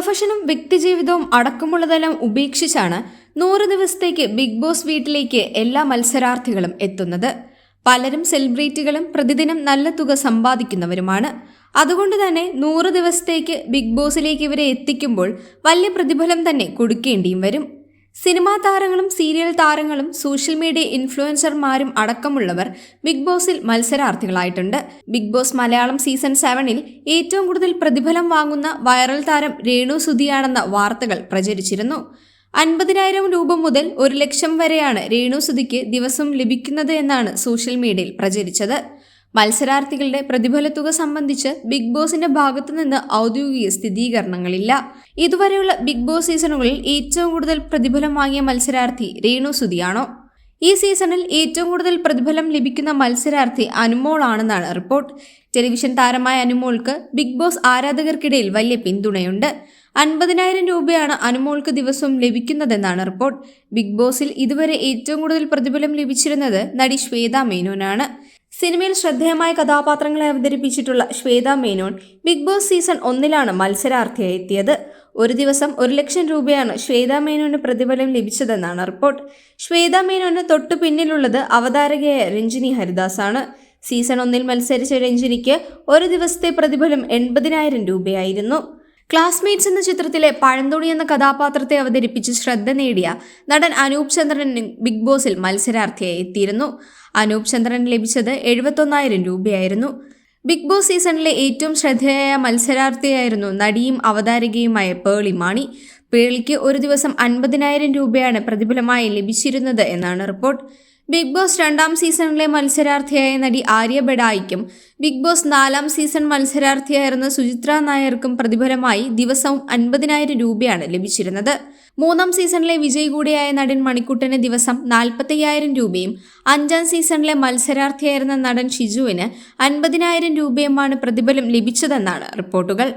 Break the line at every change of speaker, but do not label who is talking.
പ്രൊഫഷനും വ്യക്തിജീവിതവും അടക്കമുള്ളതെല്ലാം ഉപേക്ഷിച്ചാണ് നൂറ് ദിവസത്തേക്ക് big boss വീട്ടിലേക്ക് എല്ലാ മത്സരാർത്ഥികളും എത്തുന്നത്. പലരും സെലിബ്രിറ്റികളും പ്രതിദിനം നല്ല തുക സമ്പാദിക്കുന്നവരുമാണ്. അതുകൊണ്ട് തന്നെ നൂറ് ദിവസത്തേക്ക് ബിഗ് ബോസിലേക്ക് ഇവരെ എത്തിക്കുമ്പോൾ വലിയ പ്രതിഫലം തന്നെ കൊടുക്കേണ്ടിയും വരും. സിനിമാ താരങ്ങളും സീരിയൽ താരങ്ങളും സോഷ്യൽ മീഡിയ ഇൻഫ്ലുവൻസർമാരും അടക്കമുള്ളവർ ബിഗ് ബോസിൽ മത്സരാർത്ഥികളായിട്ടുണ്ട്. ബിഗ് ബോസ് മലയാളം സീസൺ സെവനിൽ ഏറ്റവും കൂടുതൽ പ്രതിഫലം വാങ്ങുന്ന വൈറൽ താരം രേണു സുധിയാണെന്ന വാർത്തകൾ പ്രചരിച്ചിരുന്നു. അൻപതിനായിരം രൂപ മുതൽ ഒരു ലക്ഷം വരെയാണ് രേണു സുധിക്ക് ദിവസം ലഭിക്കുന്നത് എന്നാണ് സോഷ്യൽ മീഡിയയിൽ പ്രചരിച്ചത്. മത്സരാർത്ഥികളുടെ പ്രതിഫല തുക സംബന്ധിച്ച് ബിഗ് ബോസിന്റെ ഭാഗത്തു നിന്ന് ഔദ്യോഗിക സ്ഥിരീകരണങ്ങളില്ല. ഇതുവരെയുള്ള ബിഗ് ബോസ് സീസണുകളിൽ ഏറ്റവും കൂടുതൽ പ്രതിഫലം വാങ്ങിയ മത്സരാർത്ഥി രേണു സുധിയാണോ ഈ സീസണിൽ ഏറ്റവും കൂടുതൽ പ്രതിഫലം ലഭിക്കുന്ന മത്സരാർത്ഥി അനുമോളാണെന്നാണ് റിപ്പോർട്ട്. ടെലിവിഷൻ താരമായ അനുമോൾക്ക് ബിഗ് ബോസ് ആരാധകർക്കിടയിൽ വലിയ പിന്തുണയുണ്ട്. അൻപതിനായിരം രൂപയാണ് അനുമോൾക്ക് ദിവസവും ലഭിക്കുന്നതെന്നാണ് റിപ്പോർട്ട്. ബിഗ് ബോസിൽ ഇതുവരെ ഏറ്റവും കൂടുതൽ പ്രതിഫലം ലഭിച്ചിരുന്നത് നടി ശ്വേത മേനോനാണ്. സിനിമയിൽ ശ്രദ്ധേയമായ കഥാപാത്രങ്ങളെ അവതരിപ്പിച്ചിട്ടുള്ള Shweta Menon big boss season ഒന്നിലാണ് മത്സരാർത്ഥിയായി എത്തിയത്. ഒരു ദിവസം ഒരു ലക്ഷം രൂപയാണ് ശ്വേത മേനോന് പ്രതിഫലം ലഭിച്ചതെന്നാണ് റിപ്പോർട്ട്. ശ്വേത മേനോന് തൊട്ടു പിന്നിലുള്ളത് അവതാരകയായ രഞ്ജിനി ഹരിദാസാണ്. സീസൺ ഒന്നിൽ മത്സരിച്ച രഞ്ജിനിക്ക് ഒരു ദിവസത്തെ പ്രതിഫലം എൺപതിനായിരം രൂപയായിരുന്നു. ക്ലാസ്മേറ്റ്സ് എന്ന ചിത്രത്തിലെ പഴന്തുണി എന്ന കഥാപാത്രത്തെ അവതരിപ്പിച്ച് ശ്രദ്ധ നേടിയ നടൻ അനൂപ് ചന്ദ്രൻ ബിഗ് ബോസിൽ മത്സരാർത്ഥിയായി എത്തിയിരുന്നു. അനൂപ് ചന്ദ്രൻ ലഭിച്ചത് എഴുപത്തൊന്നായിരം രൂപയായിരുന്നു. ബിഗ് ബോസ് സീസണിലെ ഏറ്റവും ശ്രദ്ധേയ മത്സരാർത്ഥിയായിരുന്നു നടിയും അവതാരകയുമായ പേളി മാണി. പേളിക്ക് ഒരു ദിവസം അൻപതിനായിരം രൂപയാണ് പ്രതിഫലമായി ലഭിച്ചിരുന്നത് എന്നാണ് റിപ്പോർട്ട്. ബിഗ് ബോസ് രണ്ടാം സീസണിലെ മത്സരാർത്ഥിയായ നടി ആര്യ ബെഡായിക്കും ബിഗ് ബോസ് നാലാം സീസൺ മത്സരാർത്ഥിയായിരുന്ന സുചിത്ര നായർക്കും പ്രതിഫലമായി ദിവസവും അൻപതിനായിരം രൂപയാണ് ലഭിച്ചിരുന്നത്. മൂന്നാം സീസണിലെ വിജയ് കൂടിയായ നടൻ മണിക്കുട്ടന് ദിവസം നാൽപ്പത്തയ്യായിരം രൂപയും അഞ്ചാം സീസണിലെ മത്സരാർത്ഥിയായിരുന്ന നടൻ ഷിജുവിന് അൻപതിനായിരം രൂപയുമാണ് പ്രതിഫലം ലഭിച്ചതെന്നാണ് റിപ്പോർട്ടുകൾ.